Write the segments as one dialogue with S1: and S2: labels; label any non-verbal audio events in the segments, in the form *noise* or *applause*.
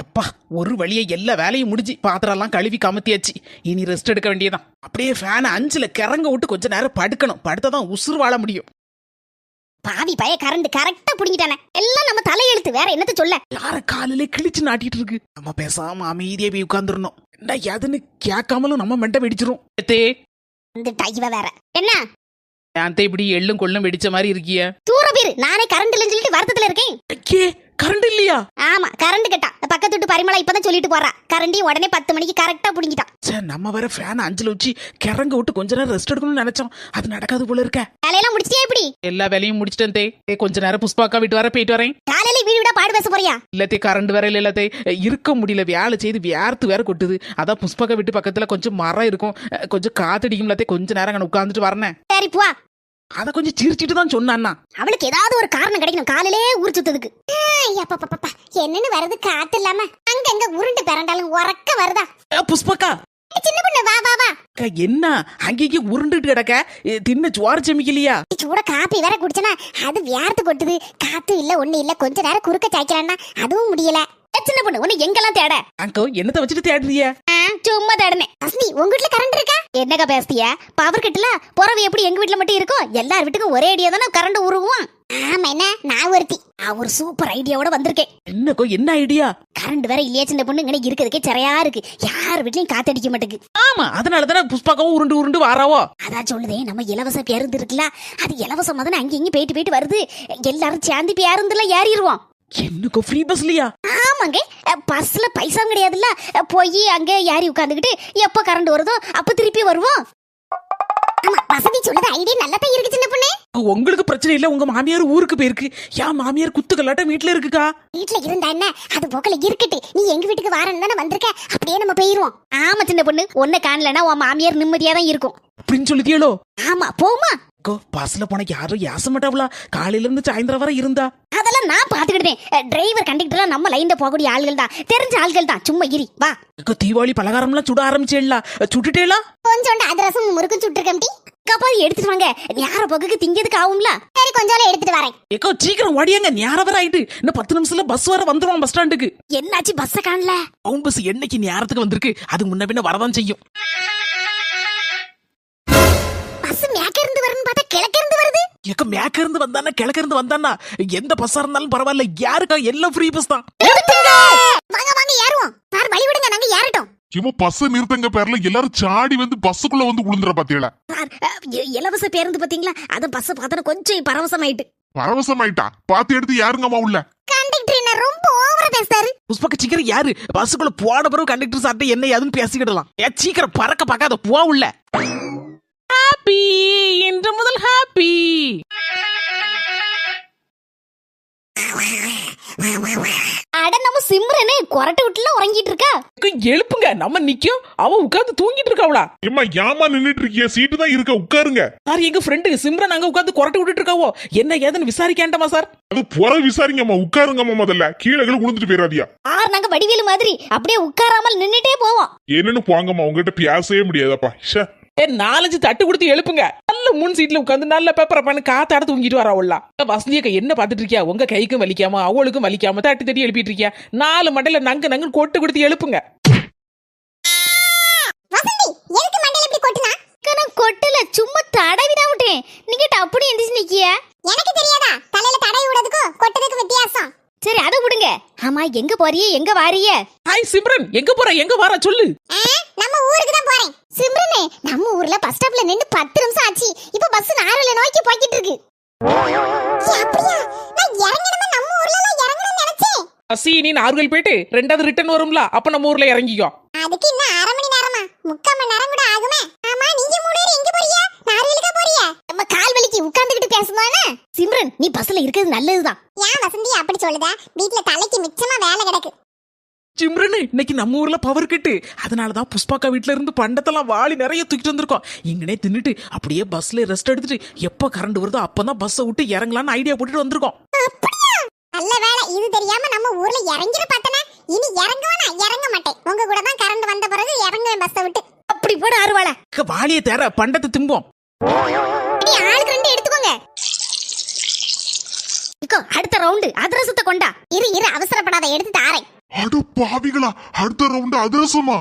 S1: எப்பா ஒரு வழியை எல்லா வேலையும் முடிஞ்சு பாத்திரம் எல்லாம் கழுவி கமத்தியாச்சு. இனி ரெஸ்ட் எடுக்க வேண்டியதான் அப்படியே ஃபேனை அஞ்சுல கிறங்க விட்டு கொஞ்ச நேரம் படுக்கணும். படுத்தாதான் உசுறு வாழ முடியும்.
S2: பாவி பய கரண்ட் கரெக்டா புடிங்கிட்டானே. எல்லாம் நம்ம தலையெழுத்து. வேற என்னத்த சொல்ல?
S1: யார காலிலே கிழிச்சு நாட்டிட்டு இருக்கு? நம்ம பேசாம அமைதியா போய் உட்கார்ந்துடணும். என்ன எதுன்னு கேட்காமலும் நம்ம மெண்ட வெடிச்சிரும். ஏத்தே.
S2: வந்துட்டா இவ வேற. என்ன?
S1: ஏன்த்தே இப்படி எள்ளும் கொள்ளும் வெடிச்ச மாதிரி இருக்கிய?
S2: தூர பேரு நானே கரண்ட் இல்லைன்னு சொல்லிட்டு வருத்தத்துல இருக்கேன்.
S1: கரண்ட் இல்லையா?
S2: ஆமா கரண்ட் கட்டா. பக்கத்து வீட்டு பரிமளா இப்பதான் சொல்லிட்டு போறா. கரண்டி உடனே பத்து மணிக்கு கரெக்டா புடிங்கிட்டான்.
S1: சே நம்ம வேற ஃபேன் அஞ்சுல வச்சு கிறங்க விட்டு கொஞ்ச நேரம் ரெஸ்ட் எடுக்கணும்னு நினைச்சோம். அது நடக்காது போல இருக்க.
S2: வேலையெல்லாம் முடிச்சிட்டியா எப்படி?
S1: எல்லா வேலையும் முடிச்சிட்டேன் தே. கொஞ்ச நேரம் புஷ்பாக்கா விட்டு வர போயிட்டு வரேன்.
S2: காலையில வீடு விட பாடு பேச போறியா?
S1: இல்லத்தே கரண்ட் வேற இல்ல இல்லத்தே இருக்க முடியல. வேலை செய்து வேர்த்து வேற கொட்டுது. அதான் புஷ்பாக்கா வீட்டு பக்கத்துல கொஞ்சம் மரம் இருக்கும். கொஞ்சம் காத்தடிக்கும்லத்தே கொஞ்ச நேரம் அங்க உட்காந்துட்டு வரேன்.
S2: சரி போ
S1: அதை கொஞ்சம் சிரிச்சிட்டு தான் சொன்னான்னா
S2: அவளுக்கு ஏதாவது ஒரு காரணம் கிடைக்கணும். காலையிலே ஊர் சுத்ததுக்கு என்னன்னு வருது காத்து இல்லாம அங்கங்க உருண்டு பிறண்டாலும் உறக்க வருதா?
S1: புஷ்பாக்கா.
S2: சின்ன பொண்ணு வா வா
S1: என்ன? அங்கேயே உருண்டுட்டு கிடக்க? தின்ன சுவார செமிக்கலையா?
S2: சூட காப்பி வேற குடிச்சனா? அது வியார்த்து கொட்டுது. காத்து இல்ல ஒண்ணு இல்ல. கொஞ்ச நேரம் குறுக்க சாய்க்கலாம்னா அதுவும் முடியல. சின்ன பொண்ணு உன்னை எங்கெல்லாம் தேட?
S1: அங்கோ என்னத்தை வச்சுட்டு தேடுறிய?
S2: சும்மா தேடனே அஸ்மி உங்க வீட்ல கரண்ட் இருக்கா? என்னக்கா பேசுதிய பவர் கட்டல புறவு எப்படி எங்க வீட்ல மட்டும் இருக்கும் எல்லார் வீட்டுக்கும் ஒரே ஐடியா தானே கரண்ட் உருவும் ஆமா என்ன? நான் ஒருத்தி. நான் ஒரு சூப்பர் ஐடியாவோட வந்திருக்கேன்.
S1: என்னக்கோ என்ன ஐடியா
S2: கரண்ட் வேற இல்லையா சின்ன பொண்ணு இங்கே இருக்கிறதுக்கே சரியா இருக்கு. யார் வீட்லயும் காத்தடிக்க மாட்டேங்குது.
S1: ஆமா அதனால தானே புஷ்பாக்காவும் உருண்டு உருண்டு வாராவோ?
S2: அதான் சொல்லுதே நம்ம இலவச பேருந்து இருக்குல்ல அது இலவசமா தானே அங்க இங்க போயிட்டு போயிட்டு வருது. எல்லாரும் சேர்ந்து பேருந்துல ஏறிடுவோம்
S1: என்னக்கோ ஃப்ரீ பஸ்லயா
S2: ஆமாங்க. பஸ்ல பைசா கிடையாதுல்ல? போய் அங்க ஏறி உட்காந்துக்கிட்டு எப்போ கரண்ட் வருதோ அப்ப திருப்பி வருவோம். ஆமா வசதி சொல்லுது ஐடியா நல்லா தான் இருக்கு சின்ன பொண்ணு.
S1: உங்களுக்கு பிரச்சனை இல்ல உங்க மாமியார் ஊருக்கு போயிருக்கு. ஏன் மாமியார் குத்துக்கல்லாட்டம் வீட்டுல இருக்குக்கா?
S2: வீட்ல இருந்தா என்ன? அது போக்கல இருக்கட்டு. நீ எங்க வீட்டுக்கு வாரன்னு தானே வந்திருக்க? அப்படியே நம்ம போயிருவோம். ஆமா சின்ன பொண்ணு. ஒன்ன காணலனா உன் மாமியார் நிம்மதியா தான் இருக்கும்.
S1: அப்படின்னு சொல்லிட்டியளோ
S2: ஆமா போமா
S1: அக்கோ பஸ்ல போன யாரும் ஏச மாட்டாவளா காலையில இருந்து சாயந்தரம் வரை இருந்தா.
S2: அதெல்லாம் நான் பாத்துக்கிட்டேன் டிரைவர் கண்டக்டர்லாம் நம்ம லைன்ல போகக்கூடிய ஆள்கள் தான். தெரிஞ்ச ஆள்கள் தான். சும்மா இரி வா.
S1: அக்கோ தீபாவளி பலகாரம்லாம் சுட ஆரம்பிச்சேல சுட்டுட்டேலா?
S2: கொஞ்சோண்டு அதிரசம் முறுக்கும் சுட்டுருக்கம்டி கப்பாதி எடுத்துட்டு வாங்க. ஞார போக்குக்கு திங்கிறதுக்கு ஆகும்ல. சரி கொஞ்சம் எடுத்துட்டு வரேன்.
S1: ஏக்கோ சீக்கிரம் ஓடியாங்க. நேரம் வர ஆயிட்டு. இன்னும் பத்து நிமிஷத்துல பஸ் வர வந்துருவான் பஸ் ஸ்டாண்டுக்கு
S2: என்னாச்சு பஸ்ஸ காணல?
S1: பவுன் பஸ் என்னைக்கு நேரத்துக்கு வந்திருக்கு? அது முன்ன பின்ன வரதான் செய்யும்.
S2: பார்த்தா கிழக்க இருந்து வருது?
S1: ஏக்க மேக்க இருந்து வந்தானா கிழக்க இருந்து வந்தானா? எந்த பஸ்ஸா இருந்தாலும் பரவாயில்ல யாருக்கா? எல்லாம் ஃப்ரீ பஸ் தான்.
S2: வாங்க வாங்க ஏறுவோம். சார் வழி விடுங்க நாங்க ஏறட்டும்.
S3: இவன் பஸ் நிறுத்தங்க பேர்ல எல்லாரும் சாடி வந்து பஸ்ஸுக்குள்ள வந்து விழுந்துற பாத்தீங்களா?
S2: இலவச பேருந்து பாத்தீங்களா? அது பஸ் பார்த்தா கொஞ்சம் பரவசமாயிட்டு.
S3: பரவசமாயிட்டா? பாத்து எடுத்து யாருங்கம்மா உள்ள.
S2: கண்டக்டர் என்ன ரொம்ப ஓவரா பேசுறாரு.
S1: புஷ்பக்க சீக்கிரம் யாரு பஸ்ஸுக்குள்ள போன பிறகு கண்டக்டர் சார்ட்ட என்ன ஏதுன்னு பேசிக்கிடலாம். ஏ சீக்கிரம் பறக்க பார்க்காத போ உள்ள. ஹாப்பி இன்று முதல் ஹாப்பி
S2: அட நம்ம சிம்ரனு கொரட்டை விட்டுல உறங்கிட்டு இருக்கா
S1: எழுப்புங்க நம்ம நிக்கும். அவ உட்கார்ந்து தூங்கிட்டு இருக்காவளா
S3: ஏம்மா ஏமா நின்னுட்டு இருக்கிய சீட்டு தான் இருக்க உட்காருங்க.
S1: சார் எங்க ஃப்ரெண்டு சிம்ரன் அங்க உட்கார்ந்து கொரட்டை விட்டுட்டு இருக்காவோ என்ன ஏதுன்னு விசாரிக்காண்டமா சார்?
S3: அது புற விசாரிங்கம்மா உட்காருங்கம்மா முதல்ல. கீழே கீழே விழுந்துட்டு போயிடாதியா
S2: ஆர் நாங்க வடிவேலு மாதிரி அப்படியே உட்காராமல் நின்னுட்டே போவோம்.
S3: என்னன்னு போங்கம்மா உங்ககிட்ட பேசவே முடியாதப்பா. ஷே
S1: ஏ நாலஞ்சு தட்டு கொடுத்து எழுப்புங்க. முன் சீட்ல உட்கார்ந்து நல்ல பேப்பரை பண்ணி காத்தாட தூங்கிட்டு வரவுள்ள வசந்தியக்க என்ன பார்த்துட்டு இருக்கியா உங்க கைக்கும் வலிக்காம அவளுக்கும் வலிக்காம தட்டி தட்டி எழுப்பிட்டு இருக்கியா நாலு மண்டையில நங்கு நங்கு கொட்டு கொடுத்து எழுப்புங்க.
S2: கொட்டல சும்மா தடவி தான் விட்டேன் நீங்க அப்படி எந்திரிச்சு நிக்கிய? எனக்கு தெரியாதா தடவி விடுறதுக்கும் கொட்டதுக்கு வித்தியாசம் சரி அதை விடுங்க ஆமா எங்க போறியே? எங்க வாரிய?
S1: ஹாய் சிம்ரன். எங்க போற? எங்க வர? சொல்லு.
S2: நம்ம ஊருக்கு தான் போறேன். சிம்ரனே நம்ம ஊர்ல பஸ் ஸ்டாப்ல நின்னு பத்து நிமிஷம் ஆச்சு. இப்ப பஸ் நாரல நோக்கி போய்கிட்டு இருக்கு. அப்படியா? நான் இறங்கணுமா நம்ம ஊர்ல நான் இறங்கணும்னு நினைச்சேன்.
S1: அசி நீ நார்கல் போயிட்டு ரெண்டாவது ரிட்டர்ன் வரும்ல அப்ப நம்ம ஊர்ல இறங்கிக்கோ.
S2: அதுக்கு இன்னும் அரை மணி நேரமா? முக்கால் மணி நேரம் கூட ஆகுமே? ஆமா நீங்க மூணு எங்க போறீங்க? நார்வேலுக்கா போறீங்க? நம்ம கால் வலிக்கு உட்கார்ந்துகிட்டு பேசுதானே சிம்ரன் நீ பஸ்ல இருக்கிறது நல்லதுதான். ஏன் வசந்தி சொல்லுத? வீட்ல தலைக்கு மிச்சமா வேலை கிடக்கு.
S1: சிம்ரன் இன்னைக்கு நம்ம ஊர்ல பவர் கட்டு அதனாலதான் புஷ்பாக்கா வீட்ல இருந்து பண்டத்தெல்லாம் வாளி நிறைய தூக்கிட்டு வந்திருக்கோம். இங்கனே தின்னுட்டு அப்படியே பஸ்ல ரெஸ்ட் எடுத்துட்டு எப்ப கரண்ட் வருதோ அப்பதான் பஸ்ஸை விட்டு இறங்கலாம்னு ஐடியா போட்டுட்டு வந்திருக்கோம்.
S2: நல்ல வேலை இது தெரியாம நம்ம ஊர்ல இறங்கிட பார்த்தனே? இனி இறங்குவனா? இறங்க மாட்டேன். உங்க கூட தான் கரண்ட் வந்த பிறகு இறங்குவேன் பஸ்ஸை விட்டு. அப்படி போட அருவாள.
S1: வாளியை தேர பண்டத்தை திம்போம்
S2: ஆளுக்கு ரெண்டு எடுத்துக்கோங்க இக்கோ அடுத்த ரவுண்டு அதிரசத்தை கொண்டா. இரு இரு அவசரப்படாத எடுத்து தாரேன்.
S3: அட பாவிகளா அடுத்த ரவுண்ட் அதிரசமா?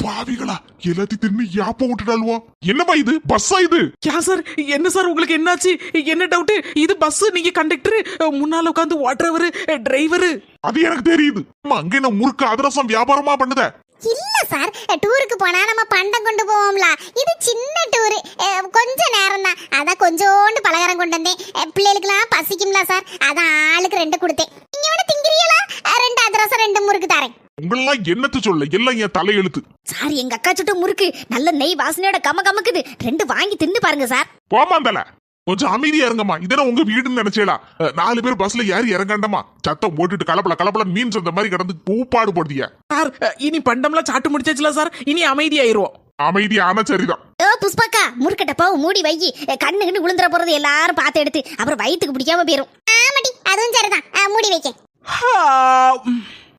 S3: பாவிகளா எல்லாத்தையும் திரும்பி யாப்ப விட்டுட்டாலுவா என்னப்பா இது? பஸ்ஸா இது?
S1: யா சார் என்ன சார் உங்களுக்கு என்னாச்சு? என்ன டவுட் இது பஸ் நீங்க கண்டக்டர் முன்னால உட்காந்து ஓட்டுறவரு டிரைவரு
S3: அது எனக்கு தெரியுது. அம்மா, அங்க என்ன முறுக்கு அதிரசம் வியாபாரமா பண்ணுத?
S2: இல்ல சார் டூருக்கு போனா நம்ம பண்டம் கொண்டு போவோம்ல. இது சின்ன டூர் கொஞ்ச நேரம் தான் அதான் கொஞ்சோண்டு பலகாரம் கொண்டு வந்தேன். அஹ், பிள்ளைகளுக்கெல்லாம் பசிக்கும்ல சார் அதான் ஆளுக்கு ரெண்டு கொடுத்தேன். நீங்க வேணா திங்கிறீங்களா? அஹ், ரெண்டு அதிரசம் ரெண்டு முறுக்கு தரேன்.
S3: உங்களெல்லாம் என்னத்த சொல்ல? எல்லாம் என் தலையெழுத்து.
S4: சார் எங்க அக்கா சுட்ட முறுக்கு. நல்ல நெய் வாசனையோட கம கமக்குது. ரெண்டு வாங்கி தின்னு பாருங்க சார்
S3: போமாந்தல கொஞ்சம் அமைதியா இருங்கம்மா. இதெல்லாம் உங்க வீடுன்னு நினைச்சேலா அஹ், நாலு பேர் பஸ்ல ஏறி இறங்காண்டமா சத்தம் போட்டுட்டு கலப்பல கலப்பல மீன் சந்த மாதிரி கிடந்து பூப்பாடு போடுதிய.
S1: சார் இனி பண்டம்லாம் சாட்டு முடிச்சாச்சுல சார்? இனி அமைதியாயிருவோம்.
S3: அமைதியா ஆனா சரிதான்.
S4: ஓ புஷ்பாக்கா முறுக்க டப்பாவை மூடி வை. கண்ணு கண்ணு விழுந்துற போறது எல்லாரும் பார்த்து எடுத்து அப்புறம் வயித்துக்கு பிடிக்காம போயிரும்.
S2: ஆமாடி அதுவும் சரிதான். மூடி வைக்க.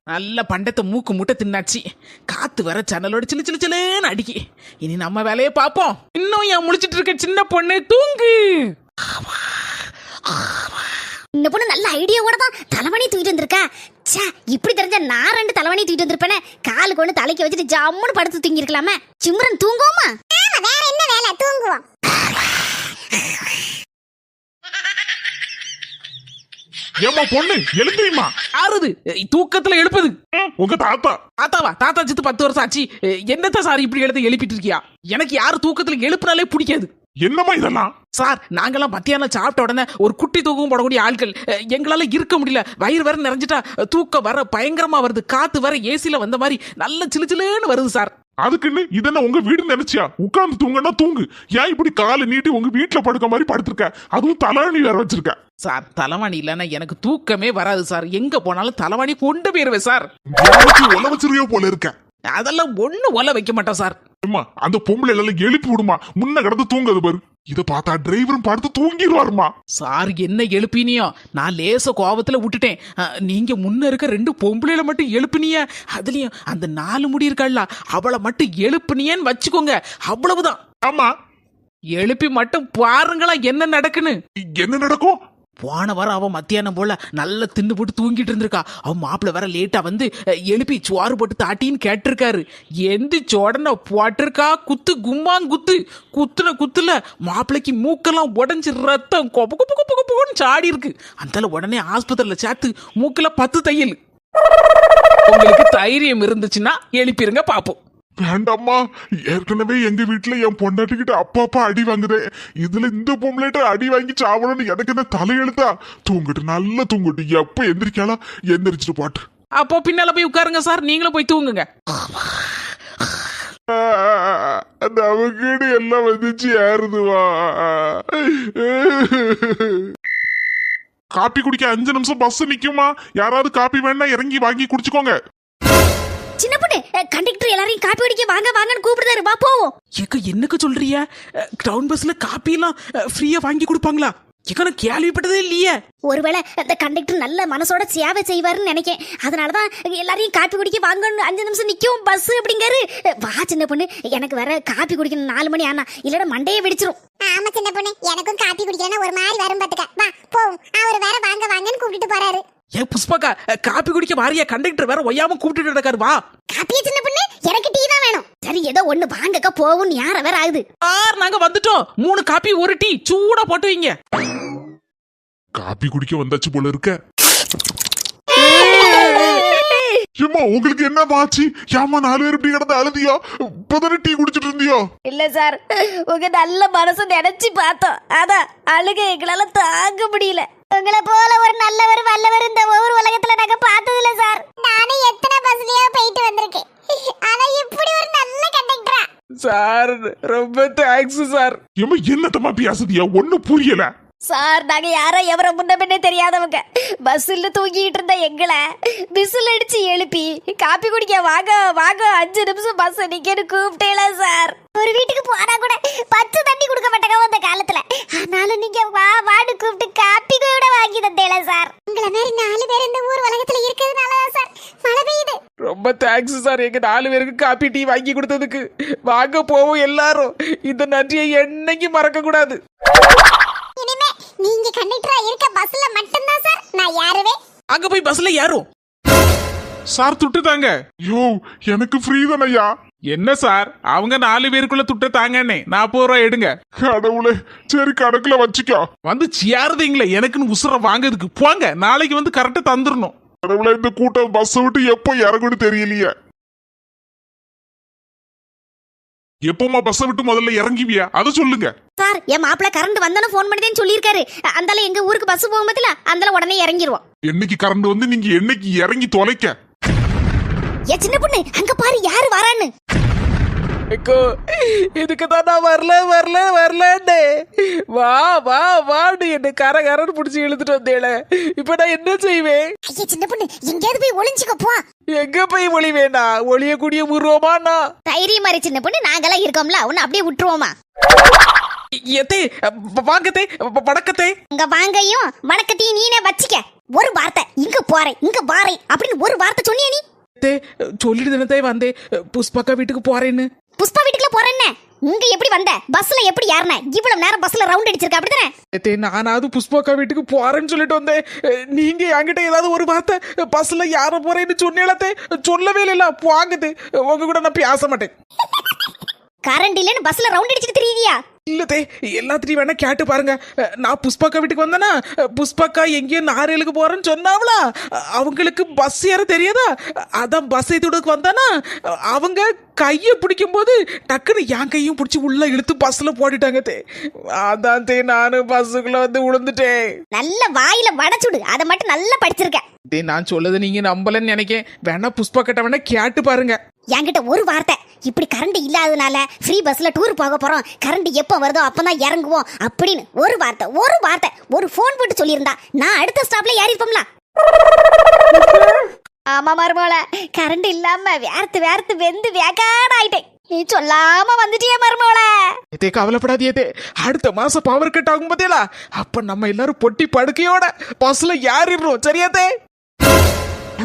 S1: நல்ல பண்டத்தை மூக்கு முட்டை தின்னாச்சு. காத்து வர சன்னலோட சிலு சிலு சிலுன்னு அடிக்கி. இனி நம்ம வேலையை பார்ப்போம். இன்னும் என் முழிச்சிட்டு இருக்க சின்ன பொண்ணு? தூங்கு.
S4: இந்த பொண்ணு நல்ல ஐடியாவோட தான் தலைவணி தூக்கிட்டு வந்திருக்கா. ச்சே இப்படி தெரிஞ்ச நான் ரெண்டு தலைவணி தூக்கிட்டு வந்திருப்பேனே. காலு கொண்டு தலைக்கு வச்சுட்டு ஜம்முன்னு படுத்து தூங்கி இருக்கலாமே சிம்ரன் தூங்குவோமா?
S2: ஆமா வேற என்ன வேலை? தூங்குவோம்.
S3: ஏமா பொண்ணு? எழுந்திரிமா
S1: ஆறுது. தூக்கத்துல எழுப்புது.
S3: உங்க தாத்தா.
S1: தாத்தாவா? தாத்தா சித்து பத்து வருஷம் ஆச்சு. என்னத்த சார் இப்படி எழுத எழுப்பிட்டு இருக்கியா எனக்கு யாரு தூக்கத்துல எழுப்புனாலே பிடிக்காது.
S3: என்னம்மா இதெல்லாம்?
S1: சார் நாங்கெல்லாம் மத்தியானம் சாப்பிட்ட உடனே ஒரு குட்டி தூக்கம் போடக்கூடிய ஆட்கள். எங்களால இருக்க முடியல. வயிறு வேற நிறைஞ்சிட்டா தூக்கம் வர பயங்கரமா வருது. காத்து வர ஏசில வந்த மாதிரி நல்ல சிலு சிலுன்னு வருது சார்.
S3: அதுக்குன்னு இதென்ன உங்க வீடு நினைச்சியா? உட்கார்ந்து தூங்கன்னா தூங்கு. ஏன் இப்படி காலை நீட்டி உங்க வீட்டுல படுக்க மாதிரி படுத்திருக்க? அதுவும் தலைவணி வேற வச்சிருக்க.
S1: சார் தலைவாணி இல்லைன்னா எனக்கு தூக்கமே வராது சார். எங்க போனாலும் தலைவாணி கொண்டு போயிருவேன் சார்.
S3: உல வச்சிருக்கோ போல இருக்க.
S1: அதெல்லாம் ஒண்ணு ஒல வைக்க மாட்டோம் சார்.
S3: அம்மா அந்த பொம்பளை எல்லாம் எழுப்பி விடுமா? முன்ன கிடந்து தூங்குது பாரு. இத பார்த்தா டிரைவரும் படுத்து தூங்கிடுவாருமா.
S1: சார் என்ன எழுப்பினியோ? நான் லேச கோபத்துல விட்டுட்டேன். நீங்க முன்ன இருக்க ரெண்டு பொம்பளையில மட்டும் எழுப்பினிய? அதுலயும் அந்த நாலு முடி இருக்கல்ல அவளை மட்டும் எழுப்பினியன்னு வச்சுக்கோங்க. அவ்வளவுதான்.
S3: ஆமா.
S1: எழுப்பி மட்டும் பாருங்களா என்ன நடக்குன்னு.
S3: என்ன நடக்கும்?
S1: போன வாரம் அவன் மத்தியானம் போல நல்லா தின்னு போட்டு தூங்கிட்டு இருந்திருக்கா. அவன் மாப்பிள்ள வர லேட்டா வந்து எழுப்பி சோறு போட்டு தாட்டின்னு கேட்டிருக்காரு. எந்திரிச்ச உடனே போட்டிருக்கா குத்து கும்மாங் குத்து. குத்துன குத்துல மாப்பிள்ளைக்கு மூக்கெல்லாம் உடஞ்சி ரத்தம் கொப்பு கொப்பு கொப்பு கொப்புன்னு சாடி இருக்கு. அந்தால உடனே ஆஸ்பத்திரியில சேர்த்து மூக்கில் பத்து தையல். உங்களுக்கு தைரியம் இருந்துச்சுன்னா எழுப்பிருங்க பார்ப்போம்
S3: வேண்டாம்மா. ஏற்கனவே எங்க வீட்டுல என் பொண்டாட்டிக்கிட்ட அப்பா அப்பா அடி வாங்குதே. இதுல இந்த பொம்பளைட்ட அடி வாங்கி சாவணும்னு எனக்கு என்ன தலையெழுத்தா? தூங்கிட்டு நல்லா தூங்கிட்டு. எப்ப எந்திரிக்காலாம் எந்திரிச்சிட்டு பாட்டு.
S1: அப்போ பின்னால போய் உட்காருங்க சார். நீங்களும் போய் தூங்குங்க.
S3: அந்த அவங்கீடு எல்லாம் வந்துச்சு யாருதுவா காப்பி குடிக்க அஞ்சு நிமிஷம் பஸ் நிக்குமா? யாராவது காப்பி வேணா இறங்கி வாங்கி குடிச்சுக்கோங்க.
S4: சின்ன பொண்ணு கண்டக்டர் எல்லாரையும் காப்பி அடிக்க வாங்க வாங்கன்னு கூப்பிடுறாரு. வா போவோம்.
S1: ஏக்க என்னக்கு சொல்றிய டவுன் பஸ்ல காப்பி எல்லாம் ஃப்ரீயா வாங்கி கொடுப்பாங்களா? ஏக்க நான் கேள்விப்பட்டதே இல்லையே.
S4: ஒருவேளை அந்த கண்டக்டர் நல்ல மனசோட சேவை செய்வாருன்னு நினைக்கேன். அதனாலதான் எல்லாரையும் காப்பி குடிக்க வாங்கன்னு அஞ்சு நிமிஷம் நிக்கும் பஸ் அப்படிங்காரு வா சின்ன பொண்ணு. எனக்கு வேற காப்பி குடிக்கணும் நாலு மணி ஆனா இல்லைன்னா மண்டையே வெடிச்சிரும்.
S2: ஆமா சின்ன பொண்ணு. எனக்கும் காப்பி குடிக்கிறேன்னா ஒரு மாதிரி வரும் பாத்துக்க. வா போவோம். அவர் வேற வாங்க வாங்கன்னு கூப்பிட்டு போறாரு.
S1: ஏ புஷ்பாக்கா காப்பி குடிக்க வாரியா கண்டக்டர் வேற ஒய்யாம கூப்பிட்டு இருக்காரு வா.
S4: காப்பியே சின்ன பொண்ணு எனக்கு டீ தான் வேணும். சரி ஏதோ ஒண்ணு வாங்கக்கா போவும் யார வேற ஆகுது.
S1: ஆர் நாங்க வந்துட்டோம். மூணு காப்பி ஒரு டீ. சூடா போட்டு வைங்க.
S3: காப்பி குடிக்க வந்தாச்சு போல இருக்க. ஏம்மா உங்களுக்கு என்ன ஆச்சு? ஏமா நாலு பேர் இப்படி கிடந்து அழுதியோ? இப்பதானே டீ குடிச்சிட்டு இருந்தியோ?
S4: இல்ல சார் உங்க நல்ல மனசை நினைச்சு பார்த்தோம். அதான் அழுக எங்களால தாங்க முடியல.
S2: உங்களை போல ஒரு நல்லவர் வல்லவர் இந்த ஒவ்வொரு உலகத்துல நாங்க பார்த்தது இல்ல சார் நானும் எத்தனை பஸ்லயோ போயிட்டு வந்திருக்கேன். ஆனா இப்படி ஒரு நல்ல கண்டக்டரா
S1: சார் ரொம்ப தேங்க்ஸ் சார்
S3: ஏமா என்னத்தம்மா பேசுதியா ஒண்ணும் புரியல.
S4: சார் நாங்க யாரோ எவரோ முன்ன பின்னே தெரியாதவங்க. பஸ்ல தூங்கிட்டு இருந்த எங்களை விசில் அடிச்சு எழுப்பி காப்பி குடிக்க வாங்க வாங்க அஞ்சு நிமிஷம் பஸ் நிக்கன்னு கூப்பிட்டேல சார்.
S2: ஒரு வீட்டுக்கு போனா கூட பத்து தண்ணி கொடுக்க மாட்டாங்க அந்த காலத்துல. அதனால நீங்க வா வாடு கூப்பிட்டு காப்பி கூட வாங்கி தந்தேல சார். உங்களை மாதிரி நாலு பேர் இந்த ஊர் உலகத்துல இருக்கிறதுனால தான் சார் மழை பெய்யுது.
S1: ரொம்ப தேங்க்ஸ் சார் எங்க நாலு பேருக்கு காப்பி டீ வாங்கி கொடுத்ததுக்கு. வாங்க போவோம் எல்லாரும். இந்த நன்றியை என்னைக்கு மறக்க கூடாது.
S2: நீங்க கண்டக்டரா இருக்க பஸ்ல மட்டும்தான் சார் நான் யாருவே
S1: அங்க போய் பஸ்ல ஏறும்.
S5: சார் துட்டு தாங்க
S3: யோ எனக்கு ஃப்ரீ தானையா
S5: என்ன சார்? அவங்க நாலு பேருக்குள்ள துட்டு தாங்கண்ணே. நாற்பது ரூபா எடுங்க.
S3: கடவுளே சரி கணக்குல வச்சுக்கோ
S5: வந்து சேருதீங்களே எனக்குன்னு உசுர வாங்குறதுக்கு. போங்க நாளைக்கு வந்து கரெக்டா தந்துடணும்
S3: கடவுளே இந்த கூட்டம் பஸ் விட்டு எப்போ இறங்குன்னு தெரியலையே.
S5: எப்போமா பஸ்ஸை விட்டு முதல்ல இறங்குவியா? அதை சொல்லுங்க.
S4: சார் என் மாப்பிள்ள கரண்ட் வந்தானே ஃபோன் பண்ணிதேன்னு சொல்லியிருக்காரு. அந்தால எங்க ஊருக்கு பஸ் போகும்போதுல அந்தால உடனே இறங்கிருவோம்.
S3: என்னைக்கு கரண்ட் வந்து நீங்க என்னைக்கு இறங்கி தொலைக்க?
S4: ஏ சின்ன பொண்ணு அங்க பாரு யாரு வரான்னு.
S1: எக்கோ இதுக்கு தான் நான் வரல வரல வரலன்னு. வா வா வாடு என்ன கர கரன்னு பிடிச்சி இழுத்துட்டு வந்தேல இப்ப நான் என்ன செய்வேன்?
S2: ஐயா சின்ன பொண்ணு எங்கேயாவது போய் ஒளிஞ்சுக்க போ.
S1: எங்க போய் ஒளி வேணா ஒளியக்கூடிய உருவமாண்ணா.
S4: தைரியம் மாதிரி சின்ன பொண்ணு நாங்கெல்லாம் இருக்கோம்ல உன்னை அப்படியே விட்டுருவோமா?
S1: எத்தே வாங்கத்தே வணக்கத்தே.
S4: உங்க வாங்கையும் வணக்கத்தையும் நீனே வச்சுக்க. ஒரு வார்த்தை இங்க போறேன் இங்க வாரேன் அப்படின்னு ஒரு வார்த்தை சொன்னியா நீ?
S1: சொல்லிட்டு தானே வந்தேன் புஷ்பாக்கா வீட்டுக்கு போறேன்னு.
S4: புஷ்பா வீட்டுக்குள்ள போறேன்னு. இங்க எப்படி வந்த? பஸ்ல எப்படி ஏறின? இவ்வளவு நேரம் பஸ்ல ரவுண்ட் அடிச்சிருக்க அப்படிதானே
S1: நானாவது புஷ்பாக்கா வீட்டுக்கு போறேன்னு சொல்லிட்டு வந்தேன். நீங்க என்கிட்ட ஏதாவது ஒரு வார்த்தை பஸ்ல யார போறேன்னு சொன்னீங்களே சொல்லவே இல்ல வாங்கத்தே உங்க கூட நான் பேச மாட்டேன். *laughs*
S4: கரண்ட் இல்லைன்னு பஸ்ல ரவுண்ட் அடிச்சிட்டு தெரியுதியா
S1: இல்லதே எல்லாத்திட்டையும் வேணா கேட்டு பாருங்க. நான் புஷ்பாக்கா வீட்டுக்கு வந்தேனா புஷ்பாக்கா எங்கேயோ நாரேலுக்கு போறேன்னு சொன்னாவளா? அவங்களுக்கு பஸ் ஏற தெரியாதா? அதான் பஸ் ஏற்றிவிடக்கு வந்தானா அவங்க கையை பிடிக்கும் போது டக்குன்னு என் கையும் பிடிச்சி உள்ள இழுத்து பஸ்ல போட்டுட்டாங்க தே. அதான் தே நானும் பஸ்ஸுக்குள்ள வந்து விழுந்துட்டேன்
S4: நல்ல வாயில வடச்சுடு அதை மட்டும் நல்லா படிச்சிருக்க.
S1: தே நான் சொல்லதை நீங்க நம்பலன்னு நினைக்கேன். வேணா புஷ்பா கிட்ட வேணா கேட்டு பாருங்க.
S4: என்கிட்ட ஒரு வார்த்தை. இப்படி கரண்ட் இல்லாதனால ஃப்ரீ பஸ்ல டூர் போக போறோம். கரண்ட் எப்போ வருதோ அப்பதான் இறங்குவோம். அப்படின்னு ஒரு வார்த்தை ஒரு வார்த்தை ஒரு ஃபோன் போட்டு சொல்லியிருந்தா நான் அடுத்த ஸ்டாப்ல ஏறி ஆமா மருமோள கரண்ட் இல்லாம வேர்த்து வேர்த்து வெந்து வேகாட ஆயிட்டேன் நீ சொல்லாம வந்துட்டியே மருமோள
S1: இதே கவலைப்படாதியதே அடுத்த மாசம் பவர் கட் ஆகும் பார்த்தீங்களா அப்ப நம்ம எல்லாரும் பொட்டி படுக்கையோட பஸ்ல ஏறிடுறோம். சரியாதே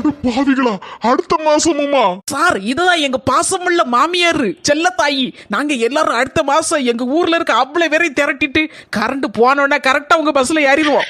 S3: அட பாவிகளா அடுத்த மாசமுமா?
S1: சார் இதுதான் எங்க பாசமுள்ள மாமியார் செல்லத்தாயி நாங்க எல்லாரும் அடுத்த மாசம் எங்க ஊர்ல இருக்க அவ்வளவு பேரையும் திரட்டிட்டு கரண்ட் போனோன்னா கரெக்டா உங்க பஸ்ல ஏறிடுவோம்.